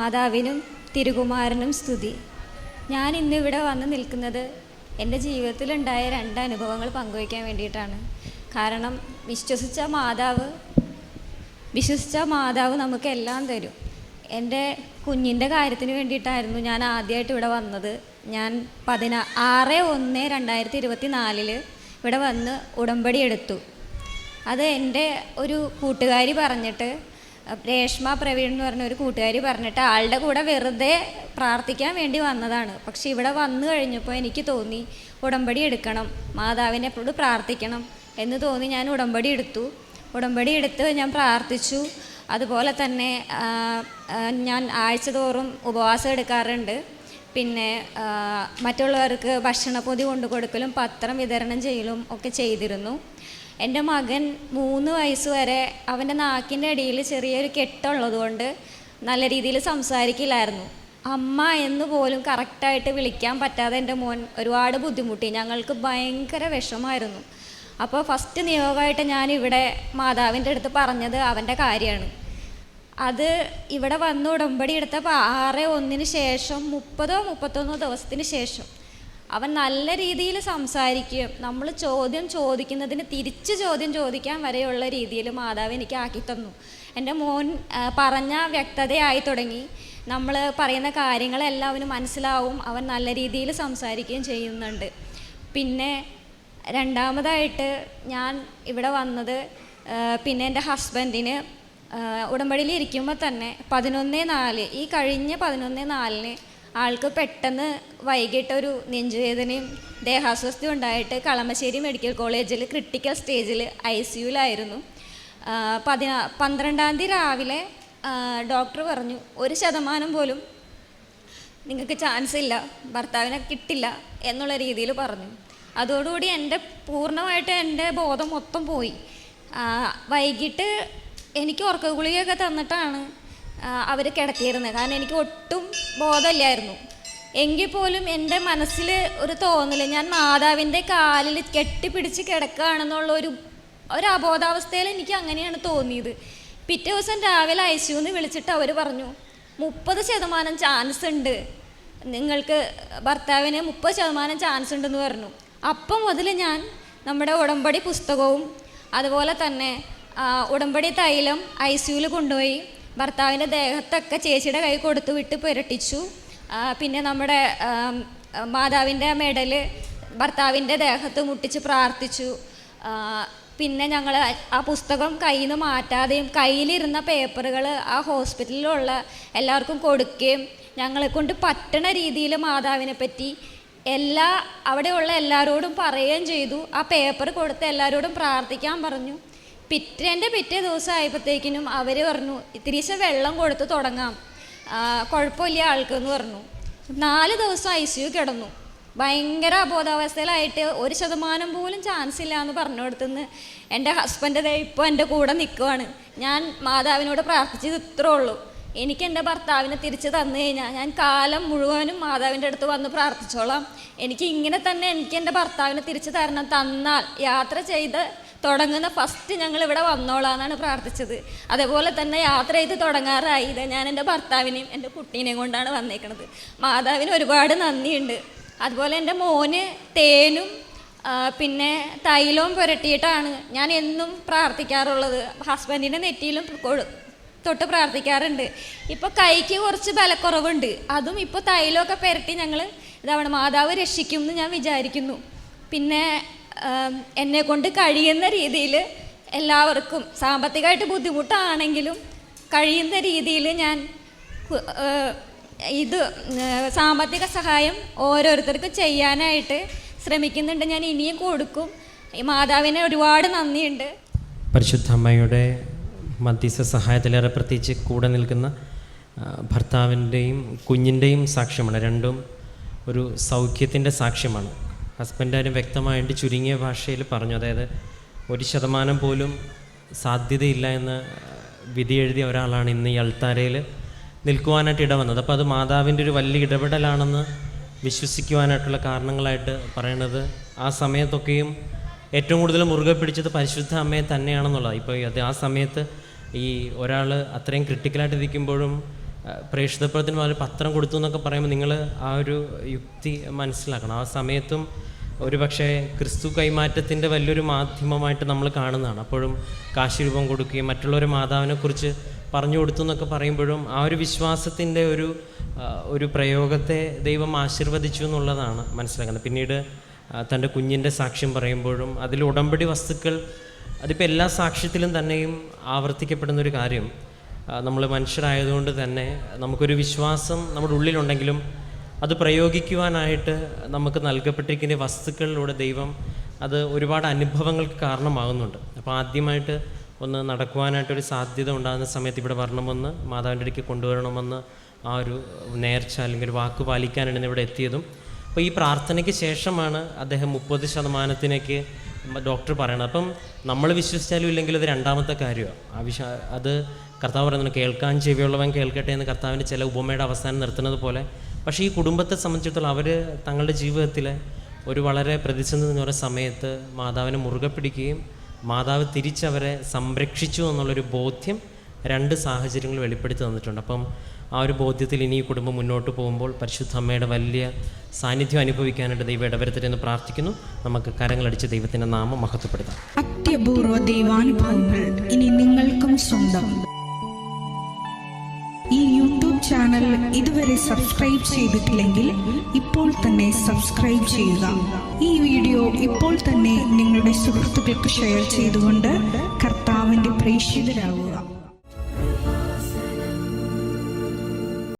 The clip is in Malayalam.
മാതാവിനും തിരുകുമാരനും സ്തുതി. ഞാൻ ഇന്നിവിടെ വന്ന് നിൽക്കുന്നത് എന്റെ ജീവിതത്തിലുണ്ടായ രണ്ട് അനുഭവങ്ങൾ പങ്കുവയ്ക്കാൻ വേണ്ടിയിട്ടാണ്. കാരണം വിശ്വസിച്ച മാതാവ് വിശ്വസിച്ച മാതാവ് നമുക്ക് എല്ലാം തരും. എന്റെ കുഞ്ഞിന്റെ കാര്യത്തിന് വേണ്ടിയിട്ടായിരുന്നു ഞാൻ ആദ്യമായിട്ട് ഇവിടെ വന്നത്. ഞാൻ പതിനാ ആറ് ഒന്ന് രണ്ടായിരത്തി ഇരുപത്തി നാലിൽ ഇവിടെ വന്ന് ഉടമ്പടി എടുത്തു. അത് എന്റെ ഒരു കൂട്ടുകാരി പറഞ്ഞിട്ട് രേഷ്മ പ്രവീൺ എന്ന് പറഞ്ഞ ഒരു കൂട്ടുകാരി പറഞ്ഞിട്ട് ആളുടെ കൂടെ വെറുതെ പ്രാർത്ഥിക്കാൻ വേണ്ടി വന്നതാണ്. പക്ഷെ ഇവിടെ വന്നു കഴിഞ്ഞപ്പോൾ എനിക്ക് തോന്നി ഉടമ്പടി എടുക്കണം മാതാവിനെ എപ്പോഴും പ്രാർത്ഥിക്കണം എന്ന് തോന്നി ഞാൻ ഉടമ്പടി എടുത്തു. ഉടമ്പടി എടുത്ത് ഞാൻ പ്രാർത്ഥിച്ചു. അതുപോലെ തന്നെ ഞാൻ ആഴ്ച തോറും ഉപവാസം എടുക്കാറുണ്ട്. പിന്നെ മറ്റുള്ളവർക്ക് ഭക്ഷണപ്പൊതി കൊണ്ടു കൊടുക്കലും പത്രം വിതരണം ചെയ്യലും ഒക്കെ ചെയ്തിരുന്നു. എന്റെ മകൻ മൂന്ന് വയസ്സ് വരെ അവന്റെ നാക്കിന്റെ അടിയിൽ ചെറിയൊരു കെട്ടുള്ളത് കൊണ്ട് നല്ല രീതിയിൽ സംസാരിക്കില്ലായിരുന്നു. അമ്മ എന്ന് പോലും കറക്റ്റായിട്ട് വിളിക്കാൻ പറ്റാതെ എന്റെ മോൻ ഒരുപാട് ബുദ്ധിമുട്ടി. ഞങ്ങൾക്ക് ഭയങ്കര വിഷമമായിരുന്നു. അപ്പോൾ ഫസ്റ്റ് നിയോഗമായിട്ട് ഞാൻ ഇവിടെ മാതാവിന്റെ അടുത്ത് പറഞ്ഞത് അവന്റെ കാര്യമാണ്. അത് ഇവിടെ വന്ന് ഉടമ്പടി എടുത്തപ്പോൾ ആറ് ഒന്നിന് ശേഷം മുപ്പതോ മുപ്പത്തൊന്നോ ദിവസത്തിന് ശേഷം അവൻ നല്ല രീതിയിൽ സംസാരിക്കുകയും നമ്മൾ ചോദ്യം ചോദിക്കുന്നതിന് തിരിച്ച് ചോദ്യം ചോദിക്കാൻ വരെയുള്ള രീതിയിൽ മാതാവ് എനിക്ക് ആക്കി തന്നു. എന്റെ മോൻ പറഞ്ഞ വ്യക്തതയായി തുടങ്ങി. നമ്മൾ പറയുന്ന കാര്യങ്ങളെല്ലാം അവന് മനസ്സിലാവും. അവൻ നല്ല രീതിയിൽ സംസാരിക്കുകയും ചെയ്യുന്നുണ്ട്. പിന്നെ രണ്ടാമതായിട്ട് ഞാൻ ഇവിടെ വന്നത് പിന്നെ എന്റെ ഹസ്ബൻഡിന് ഉടമ്പടിയിൽ ഇരിക്കുമ്പോൾ തന്നെ പതിനൊന്ന് നാല് ഈ കഴിഞ്ഞ പതിനൊന്ന് നാലിന് ആൾക്ക് പെട്ടെന്ന് വൈകിട്ട് ഒരു നെഞ്ചുവേദനയും ദേഹാസ്വസ്ഥയും ഉണ്ടായിട്ട് കളമശ്ശേരി മെഡിക്കൽ കോളേജിൽ ക്രിട്ടിക്കൽ സ്റ്റേജിൽ ഐ സിയുലായിരുന്നു പതിനാ പന്ത്രണ്ടാം തീയതി രാവിലെ ഡോക്ടർ പറഞ്ഞു ഒരു ശതമാനം പോലും നിങ്ങൾക്ക് ചാൻസ് ഇല്ല ഭർത്താവിനെ കിട്ടില്ല എന്നുള്ള രീതിയിൽ പറഞ്ഞു. അതോടുകൂടി എന്റെ പൂർണമായിട്ട് എന്റെ ബോധം മൊത്തം പോയി. വൈകിട്ട് എനിക്ക് ഉറക്ക ഗുളികയൊക്കെ തന്നിട്ടാണ് അവർ കിടത്തിയിരുന്നത് കാരണം എനിക്ക് ഒട്ടും ബോധമില്ലായിരുന്നു. എങ്കിൽ പോലും എന്റെ മനസ്സിൽ ഒരു തോന്നൽ ഞാൻ മാതാവിന്റെ കാലിൽ കെട്ടിപ്പിടിച്ച് കിടക്കുകയാണെന്നുള്ള ഒരു ഒരു അബോധാവസ്ഥയിൽ എനിക്ക് അങ്ങനെയാണ് തോന്നിയത്. പിറ്റേ ദിവസം രാവിലെ ഐ സിയുന്ന് വിളിച്ചിട്ട് അവർ പറഞ്ഞു മുപ്പത് ശതമാനം ചാൻസ് ഉണ്ട്. നിങ്ങൾക്ക് ഭർത്താവിന് മുപ്പത് ശതമാനം ചാൻസ് ഉണ്ടെന്ന് പറഞ്ഞു. അപ്പം മുതൽ ഞാൻ നമ്മുടെ ഉടമ്പടി പുസ്തകവും അതുപോലെ തന്നെ ഉടമ്പടി തൈലം ഐ സിയുയിൽ കൊണ്ടുപോയി. ഭർത്താവിന്റെ ദേഹത്തൊക്കെ ചേച്ചിയുടെ കൈ കൊടുത്തു വിട്ട് പുരട്ടിച്ചു. പിന്നെ നമ്മുടെ മാതാവിന്റെ മെഡൽ ഭർത്താവിന്റെ ദേഹത്ത് മുട്ടിച്ച് പ്രാർത്ഥിച്ചു. പിന്നെ ഞങ്ങൾ ആ പുസ്തകം കയ്യിൽ നിന്ന് മാറ്റാതെയും കയ്യിലിരുന്ന പേപ്പറുകൾ ആ ഹോസ്പിറ്റലിലുള്ള എല്ലാവർക്കും കൊടുക്കുകയും ഞങ്ങളെ കൊണ്ട് പറ്റണ രീതിയിൽ മാതാവിനെ പറ്റി എല്ലാ അവിടെയുള്ള എല്ലാവരോടും പറയുകയും ചെയ്തു. ആ പേപ്പർ കൊടുത്ത് എല്ലാവരോടും പ്രാർത്ഥിക്കാൻ പറഞ്ഞു. പിറ്റേന്റെ പിറ്റേ ദിവസം ആയപ്പോഴത്തേക്കിനും അവർ പറഞ്ഞു ഇത്തിരീശ വെള്ളം കൊടുത്ത് തുടങ്ങാം. കുഴപ്പമില്ല ആൾക്ക് എന്ന് പറഞ്ഞു. നാല് ദിവസം ഐ സി യു കിടന്നു. ഭയങ്കര അബോധാവസ്ഥയിലായിട്ട് ഒരു ശതമാനം പോലും ചാൻസ് ഇല്ല എന്ന് പറഞ്ഞു കൊടുത്തുനിന്ന് എന്റെ ഹസ്ബൻഡ് ഇപ്പോൾ എന്റെ കൂടെ നിൽക്കുവാണ് ഞാൻ മാതാവിനോട് പ്രാർത്ഥിച്ചത് ഇത്രേ ഉള്ളൂ. എനിക്ക് എന്റെ ഭർത്താവിനെ തിരിച്ച് തന്നു കഴിഞ്ഞാൽ ഞാൻ കാലം മുഴുവനും മാതാവിന്റെ അടുത്ത് വന്ന് പ്രാർത്ഥിച്ചോളാം. എനിക്ക് ഇങ്ങനെ തന്നെ എനിക്ക് എന്റെ ഭർത്താവിനെ തിരിച്ച് തരണം തന്നാൽ യാത്ര ചെയ്ത് തുടങ്ങുന്ന ഫസ്റ്റ് ഞങ്ങൾ ഇവിടെ വന്നോളാന്നാണ് പ്രാർത്ഥിച്ചത്. അതേപോലെ തന്നെ യാത്ര ചെയ്ത് തുടങ്ങാറായി. ഞാൻ എന്റെ ഭർത്താവിനെയും എന്റെ കുട്ടീനെയും കൊണ്ടാണ് വന്നേക്കണത്. മാതാവിന് ഒരുപാട് നന്ദിയുണ്ട്. അതുപോലെ എന്റെ മോന് തേനും പിന്നെ തൈലവും പുരട്ടിയിട്ടാണ് ഞാൻ എന്നും പ്രാർത്ഥിക്കാറുള്ളത്. ഹസ്ബൻഡിന്റെ നെറ്റിയിലും തൊട്ട് പ്രാർത്ഥിക്കാറുണ്ട്. ഇപ്പോൾ കൈക്ക് കുറച്ച് ബലക്കുറവുണ്ട്. അതും ഇപ്പോൾ തൈലമൊക്കെ പുരട്ടി ഞങ്ങൾ ഇതാവണം മാതാവ് രക്ഷിക്കും എന്ന് ഞാൻ വിചാരിക്കുന്നു. പിന്നെ എന്നെ കൊണ്ട് കഴിയുന്ന രീതിയിൽ എല്ലാവർക്കും സാമ്പത്തികമായിട്ട് ബുദ്ധിമുട്ടാണെങ്കിലും കഴിയുന്ന രീതിയിൽ ഞാൻ ഇത് സാമ്പത്തിക സഹായം ഓരോരുത്തർക്കും ചെയ്യാനായിട്ട് ശ്രമിക്കുന്നുണ്ട്. ഞാൻ ഇനിയും കൊടുക്കും. ഈ മാതാവിന് ഒരുപാട് നന്ദിയുണ്ട്. പരിശുദ്ധ അമ്മയുടെ മധ്യസ്ഥ സഹായത്തിലേറെ പ്രത്യേകിച്ച് കൂടെ നിൽക്കുന്ന ഭർത്താവിന്റെയും കുഞ്ഞിന്റെയും സാക്ഷ്യമാണ്. രണ്ടും ഒരു സൗഖ്യത്തിന്റെ സാക്ഷ്യമാണ്. ഹസ്ബൻഡാരും വ്യക്തമായിട്ട് ചുരുങ്ങിയ ഭാഷയിൽ പറഞ്ഞു. അതായത് ഒരു ശതമാനം പോലും സാധ്യതയില്ല എന്ന് വിധി എഴുതിയ ഒരാളാണ് ഇന്ന് ഈ അൾത്താരയിൽ നിൽക്കുവാനായിട്ട് ഇടവന്നത് അപ്പോൾ അത് മാതാവിന്റെ ഒരു വലിയ ഇടപെടലാണെന്ന് വിശ്വസിക്കുവാനായിട്ടുള്ള കാരണങ്ങളായിട്ട് പറയണത് ആ സമയത്തൊക്കെയും ഏറ്റവും കൂടുതൽ മുറുകെ പിടിച്ചത് പരിശുദ്ധ അമ്മയെ തന്നെയാണെന്നുള്ളത് ഇപ്പോൾ അത് ആ സമയത്ത് ഈ ഒരാൾ അത്രയും ക്രിട്ടിക്കലായിട്ട് ഇരിക്കുമ്പോഴും പ്രേക്ഷിതപ്രവർത്തനം അവർ പത്രം കൊടുത്തു എന്നൊക്കെ പറയുമ്പോൾ നിങ്ങൾ ആ ഒരു യുക്തി മനസ്സിലാക്കണം. ആ സമയത്തും ഒരു പക്ഷേ ക്രിസ്തു കൈമാറ്റത്തിന്റെ വലിയൊരു മാധ്യമമായിട്ട് നമ്മൾ കാണുന്നതാണ്. അപ്പോഴും കാശി രൂപം കൊടുക്കുകയും മറ്റുള്ളവരെ മാതാവിനെക്കുറിച്ച് പറഞ്ഞു കൊടുത്തു എന്നൊക്കെ പറയുമ്പോഴും ആ ഒരു വിശ്വാസത്തിന്റെ ഒരു ഒരു പ്രയോഗത്തെ ദൈവം ആശീർവദിച്ചു എന്നുള്ളതാണ് മനസ്സിലാക്കുന്നത്. പിന്നീട് തന്റെ കുഞ്ഞിന്റെ സാക്ഷ്യം പറയുമ്പോഴും അതിൽ ഉടമ്പടി വസ്തുക്കൾ അതിപ്പോൾ എല്ലാ സാക്ഷ്യത്തിലും തന്നെയും ആവർത്തിക്കപ്പെടുന്ന ഒരു കാര്യം നമ്മൾ മനുഷ്യരായതുകൊണ്ട് തന്നെ നമുക്കൊരു വിശ്വാസം നമ്മുടെ ഉള്ളിലുണ്ടെങ്കിലും അത് പ്രയോഗിക്കുവാനായിട്ട് നമുക്ക് നൽകപ്പെട്ടിരിക്കുന്ന വസ്തുക്കളിലൂടെ ദൈവം അത് ഒരുപാട് അനുഭവങ്ങൾക്ക് കാരണമാകുന്നുണ്ട്. അപ്പോൾ ആദ്യമായിട്ട് ഒന്ന് നടക്കുവാനായിട്ടൊരു സാധ്യത ഉണ്ടാകുന്ന സമയത്ത് ഇവിടെ വരണമെന്ന് മാതാവിന്റെ ഇടയ്ക്ക് കൊണ്ടുവരണമെന്ന് ആ ഒരു നേർച്ച അല്ലെങ്കിൽ വാക്ക് പാലിക്കാനാണ് ഇവിടെ എത്തിയതും. അപ്പോൾ ഈ പ്രാർത്ഥനയ്ക്ക് ശേഷമാണ് അദ്ദേഹം മുപ്പത് ശതമാനത്തിനേക്ക് ഡോക്ടർ പറയണം അപ്പം നമ്മൾ വിശ്വസിച്ചാലും ഇല്ലെങ്കിൽ അത് രണ്ടാമത്തെ കാര്യമാണ് ആ വിശ്വ അത് കർത്താവ് പറയുന്നത് കേൾക്കാൻ ചെവിയുള്ളവൻ കേൾക്കട്ടെ എന്ന് കർത്താവിന്റെ ചില ഉപമയുടെ അവസാനം നിർത്തുന്നത് പോലെ. പക്ഷേ ഈ കുടുംബത്തെ സംബന്ധിച്ചിടത്തോളം അവർ തങ്ങളുടെ ജീവിതത്തിലെ ഒരു വളരെ പ്രതിസന്ധി എന്ന് പറയുന്ന സമയത്ത് മാതാവിനെ മുറുകെ പിടിക്കുകയും മാതാവ് തിരിച്ചവരെ സംരക്ഷിച്ചു എന്നുള്ളൊരു ബോധ്യം രണ്ട് സാഹചര്യങ്ങൾ വെളിപ്പെടുത്തി തന്നിട്ടുണ്ട്. അപ്പം ആ ഒരു ബോധ്യത്തിൽ ഇനി ഈ കുടുംബം മുന്നോട്ട് പോകുമ്പോൾ പരിശുദ്ധ അമ്മയുടെ വലിയ സാന്നിധ്യം അനുഭവിക്കാനായിട്ട് ദൈവം ഇടവരുത്തട്ടെ എന്ന് പ്രാർത്ഥിക്കുന്നു. നമുക്ക് കരങ്ങളടിച്ച് ദൈവത്തിന്റെ നാമം മഹത്വപ്പെടുത്താം. അത്യപൂർവ ദൈവാനുഭവങ്ങൾ ഇനി നിങ്ങൾക്കും സ്വന്തം. ഈ യൂട്യൂബ് ചാനൽ ഇതുവരെ സബ്സ്ക്രൈബ് ചെയ്തിട്ടില്ലെങ്കിൽ ഇപ്പോൾ തന്നെ സബ്സ്ക്രൈബ് ചെയ്യുക. ഈ വീഡിയോ ഇപ്പോൾ തന്നെ നിങ്ങളുടെ സുഹൃത്തുക്കൾക്ക് ഷെയർ ചെയ്തുകൊണ്ട് കർത്താവിന്റെ പ്രേക്ഷിതരാകുക